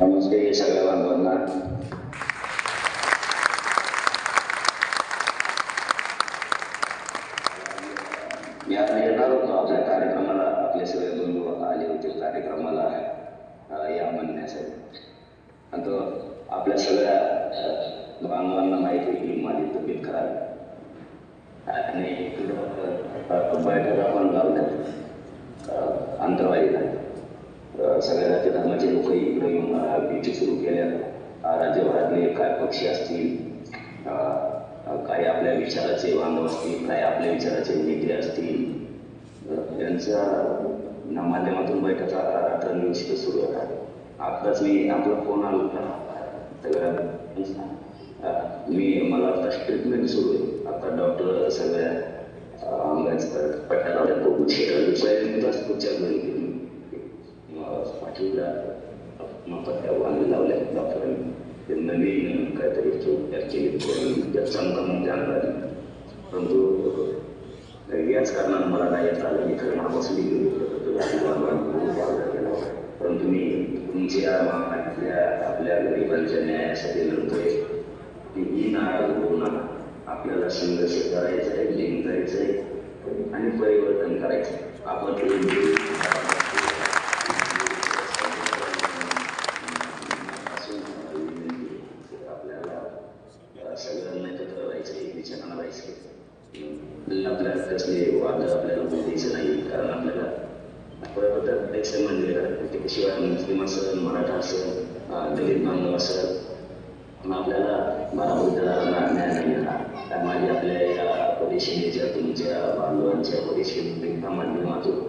नमस्ते सगळ्या बांधवांना. मी आता येणार होतो आपल्या कार्यक्रमाला. आपले सगळे बंधू आले होते कार्यक्रमाला या म्हणण्यासाठी. आणि तो आपल्या सगळ्या अं, बांधवांना माहिती आहे की माझी तब्येत खराब आणि बैठका पण लावल्यात अं, सगळ्या राज्य धर्माचे लोक इकडे येऊन भेटी सुरू केल्या राज्यभरातले काय पक्ष असतील काय काही आपल्या विचाराचे बांधव असतील काही आपल्या विचाराचे नेते असतील अं, यांच्या माध्यमातून बैठका रात्रंदिवशी सुरू होतात आताच मी आपला फोन आला होता. मी मला आता ट्रीटमेंट सुरू आहे. आता डॉक्टर सगळ्या अं, अंगाच्या पट्ट्या लावल्या बघू शरीराच पुढच्या घरी गेली منطقه मग पट्ट्या बांधून लावल्या डॉक्टरांनी ते नवीन काहीतरी उपचार केले त्यात चमकम जाणणार परंतु याच कारणानं मला नाही येत आलं मी खरं बसली परंतु मी तुमच्या आपल्या आपल्या गरिबांच्या न्यायासाठी लढतोय की ही नाराज होऊ नका आपल्याला संघर्ष करायचा आहे जिंकायचं आहे आणि परिवर्तन करायचं आहे. आपण आपल्याला कसले वाद आपल्याला बोलायचं नाही कारण आपल्याला प्रत्यक्ष म्हणजे शिवाय मुस्लिम असेल मराठा असेल दलित बांधव असेल पण आपल्याला बाराबद्दल ज्ञान नाही मिळणार कारण माझी आपल्या या परिषदेच्या तुमच्या बांधवांच्या परिषदेच्या माध्यमातून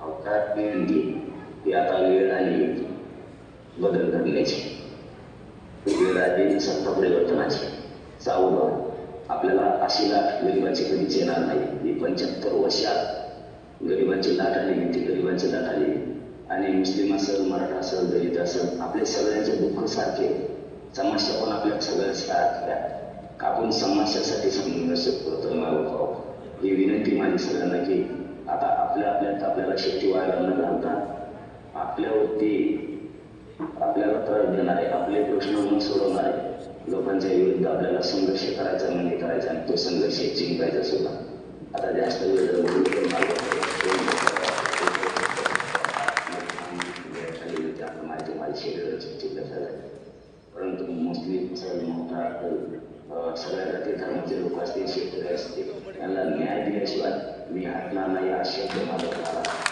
अवकाश विनंती की आता वेळ आली बदल करण्याची वेळ आली सत्ता परिवर्तनाची सावधान आपल्याला अशी लाट गरिबांची कधीच येणार नाही. ही पंच्याहत्तर वर्षात गरिबांची लाट आली ती गरिबांची लाट आली. आणि मुस्लिम असेल मराठा असेल दलित असेल आपले सगळ्यांचे दुःख सारखे. समस्या पण आपल्या सगळ्या सारख्या. आपण समस्यासाठी संघर्ष करतो मागो ही विनंती माझी सगळ्यांना की आता आपल्या आपल्यात आपल्याला शेती व्हायला न घालता आपल्यावरती आपल्याला त्रास देणारे आपले प्रश्न म्हणून सोडवणारे लोकांच्या विरुद्ध आपल्याला संघ म्हणजे तो संघर्ष जिंकायचा सुद्धा आता जास्त वेळ जर बोलू तर मार्ग- आता माहिती माझी परंतु मोस्टली मोठा सगळ्या जाती धर्माचे लोक असतील शेतकरी असतील त्यांना न्याय दिल्याशिवाय मी हटणार नाही हा शब्द माझा